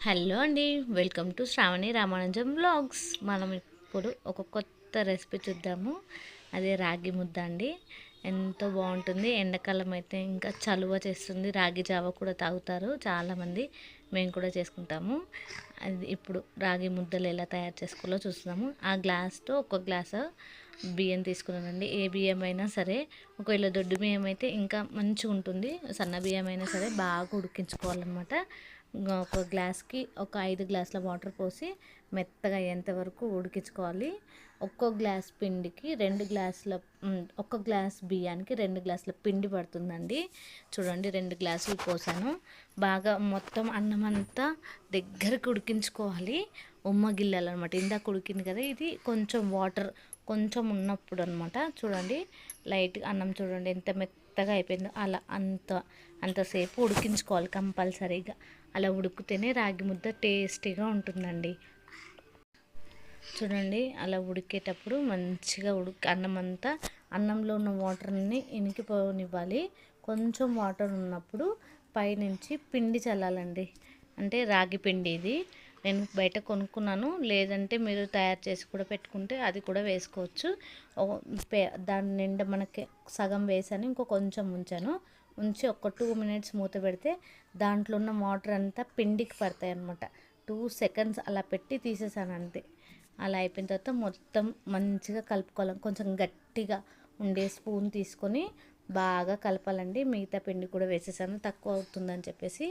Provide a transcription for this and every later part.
Hello అండి welcome to Shravani Ramanujam blogs మనం ఇప్పుడు ఒక కొత్త రెసిపీ చూద్దాము. అదే రాగి ముద్ద అండి. ఎంతో బాగుంటుంది. ఎండాకాలం అయితే ఇంకా చలువ చేస్తుంది. రాగి జావ కూడా తాగుతారు చాలామంది. మేము కూడా చేసుకుంటాము. అది ఇప్పుడు రాగి ముద్దలు ఎలా తయారు చేసుకోవాలో చూస్తున్నాము. ఆ గ్లాస్తో ఒక గ్లాసు బియ్యం తీసుకున్నానండి. ఏ బియ్యం అయినా సరే ఒకవేళ దొడ్డు బియ్యం అయితే ఇంకా మంచిగా ఉంటుంది. సన్న బియ్యం అయినా సరే బాగా ఉడికించుకోవాలన్నమాట. ఒక గ్లాస్కి ఒక ఐదు గ్లాసుల వాటర్ పోసి మెత్తగా ఎంతవరకు ఉడికించుకోవాలి. ఒక్కో గ్లాస్ పిండికి రెండు గ్లాసుల ఒక్క గ్లాస్ బియ్యానికి రెండు గ్లాసుల పిండి పడుతుందండి. చూడండి రెండు గ్లాసులు పోసాను. బాగా మొత్తం అన్నం అంతా దగ్గరకు ఉడికించుకోవాలి. ఉమ్మ గిల్లలు అనమాట ఇందాక ఉడికింది కదా ఇది. కొంచెం వాటర్ కొంచెం ఉన్నప్పుడు అనమాట చూడండి లైట్గా అన్నం చూడండి ఎంత మెత్త మెత్తగా అయిపోయిందో. అలా అంత అంతసేపు ఉడికించుకోవాలి కంపల్సరీగా. అలా ఉడికితేనే రాగి ముద్ద టేస్టీగా ఉంటుందండి. చూడండి అలా ఉడికేటప్పుడు మంచిగా ఉడికి అన్నం అంతా అన్నంలో ఉన్న వాటర్ని ఇనికిపోనివ్వాలి కొంచెం వాటర్ ఉన్నప్పుడు పైనుంచి పిండి చల్లాలండి. అంటే రాగి పిండి ఇది. నేను బయట కొనుక్కున్నాను. లేదంటే మీరు తయారు చేసి కూడా పెట్టుకుంటే అది కూడా వేసుకోవచ్చు. దాని నిండా మనకి సగం వేసాను ఇంకో కొంచెం ఉంచాను. ఉంచి ఒక టూ మినిట్స్ మూత పెడితే దాంట్లో ఉన్న వాటర్ అంతా పిండికి పడతాయి అనమాట టూ సెకండ్స్ అలా పెట్టి తీసేసాను అంతే. అలా అయిపోయిన తర్వాత మొత్తం మంచిగా కలుపుకోవాలి. కొంచెం గట్టిగా ఉండే స్పూన్ తీసుకొని బాగా కలపాలండి. మిగతా పిండి కూడా వేసేసాను. తక్కువ అవుతుందని చెప్పేసి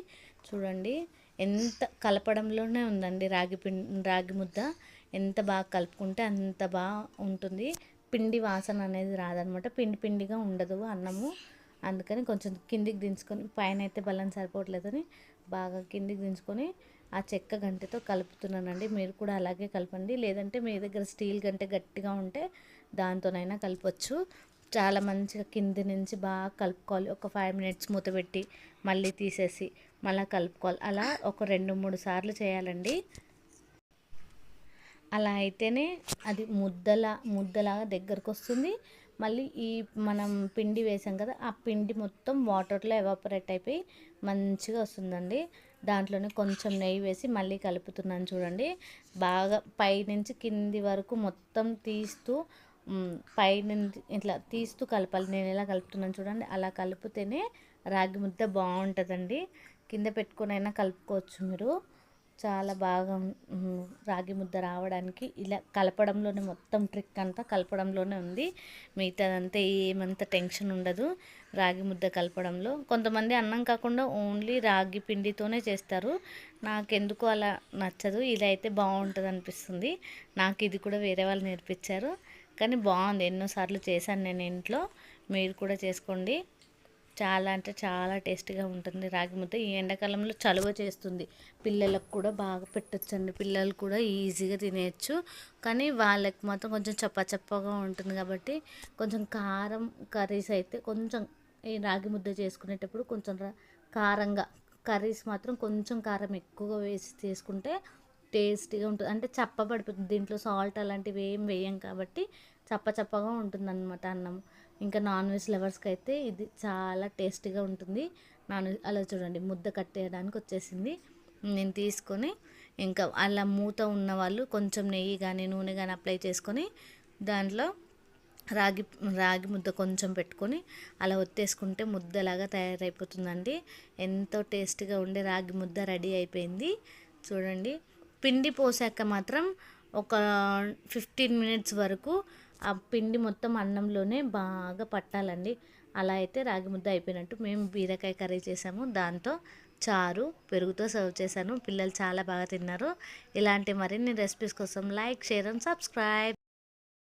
చూడండి. ఎంత కలపడంలోనే ఉందండి రాగి పిండి రాగి ముద్ద. ఎంత బాగా కలుపుకుంటే అంత బాగా ఉంటుంది. పిండి వాసన అనేది రాదనమాట. పిండి పిండిగా ఉండదు అన్నము. అందుకని కొంచెం కిందికి దించుకొని పైన అయితే బలం సరిపోవట్లేదని బాగా కిందికి దించుకొని ఆ చెక్క గంటతో కలుపుతున్నానండి. మీరు కూడా అలాగే కలపండి. లేదంటే మీ దగ్గర స్టీల్ గంట గట్టిగా ఉంటే దాంతోనైనా కలపచ్చు. చాలా మంచిగా కింది నుంచి బాగా కలుపుకోవాలి. ఒక ఫైవ్ మినిట్స్ మూత పెట్టి మళ్ళీ తీసేసి మళ్ళీ కలుపుకోవాలి. అలా ఒక రెండు మూడు సార్లు చేయాలండి. అలా అయితేనే అది ముద్దలా ముద్దలాగా దగ్గరకు వస్తుంది. మళ్ళీ ఈ మనం పిండి వేసాం కదా ఆ పిండి మొత్తం వాటర్లో ఎవాపరేట్ అయిపోయి మంచిగా వస్తుందండి. దాంట్లోనే కొంచెం నెయ్యి వేసి మళ్ళీ కలుపుతున్నాను చూడండి. బాగా పైనుంచి కింది వరకు మొత్తం తీస్తూ పైనుంచి ఇట్లా తీస్తూ కలపాలి. నేను ఎలా కలుపుతున్నాను చూడండి. అలా కలిపితేనే రాగి ముద్ద బాగుంటుందండి. కింద పెట్టుకునైనా కలుపుకోవచ్చు మీరు. చాలా బాగా రాగి ముద్ద రావడానికి ఇలా కలపడంలోనే మొత్తం ట్రిక్ అంతా కలపడంలోనే ఉంది. మిగతాదంతా ఏమంత టెన్షన్ ఉండదు రాగి ముద్ద కలపడంలో. కొంతమంది అన్నం కాకుండా ఓన్లీ రాగి పిండితోనే చేస్తారు. నాకెందుకు అలా నచ్చదు. ఇలా అయితే బాగుంటుంది అనిపిస్తుంది. నాకు ఇది కూడా వేరే వాళ్ళు నేర్పించారు. కానీ బాగుంది. ఎన్నోసార్లు చేశాను నేను ఇంట్లో. మీరు కూడా చేసుకోండి. చాలా అంటే చాలా టేస్టీగా ఉంటుంది రాగి ముద్ద. ఈ ఎండాకాలంలో చలువ చేస్తుంది. పిల్లలకు కూడా బాగా పెట్టచ్చండి. పిల్లలు కూడా ఈజీగా తినేయచ్చు. కానీ వాళ్ళకి మాత్రం కొంచెం చప్ప చప్పగా ఉంటుంది కాబట్టి కొంచెం కారం కర్రీస్ అయితే కొంచెం ఈ రాగి ముద్ద చేసుకునేటప్పుడు కొంచెం కారంగా కర్రీస్ మాత్రం కొంచెం కారం ఎక్కువగా వేసి చేసుకుంటే టేస్టీగా ఉంటుంది అంటే చప్పబడిపోతుంది. దీంట్లో సాల్ట్ అలాంటివి ఏం వేయం కాబట్టి చప్ప చప్పగా ఉంటుందన్నమాట అన్నం. ఇంకా నాన్ వెజ్ లవర్స్కి అయితే ఇది చాలా టేస్టీగా ఉంటుంది. నాన్ వెజ్ అలా చూడండి ముద్ద కట్టేయడానికి వచ్చేసింది. నేను తీసుకొని ఇంకా అలా మూత ఉన్న వాళ్ళు కొంచెం నెయ్యి కానీ నూనె కానీ అప్లై చేసుకొని దాంట్లో రాగి రాగి ముద్ద కొంచెం పెట్టుకొని అలా ఒత్తేసుకుంటే ముద్దలాగా తయారైపోతుందండి. ఎంతో టేస్టీగా ఉండే రాగి ముద్ద రెడీ అయిపోయింది. చూడండి పిండి పోసాక మాత్రం ఒక ఫిఫ్టీన్ మినిట్స్ వరకు ఆ పిండి మొత్తం అన్నంలోనే బాగా పట్టాలండి. అలా అయితే రాగి ముద్ద అయిపోయినట్టు మేము బీరకాయ కర్రీ చేసాము. దాంతో చారు పెరుగుతో సర్వ్ చేశాను. పిల్లలు చాలా బాగా తిన్నారు. ఇలాంటి మరిన్ని రెసిపీస్ కోసం లైక్ షేర్ అండ్ సబ్స్క్రైబ్.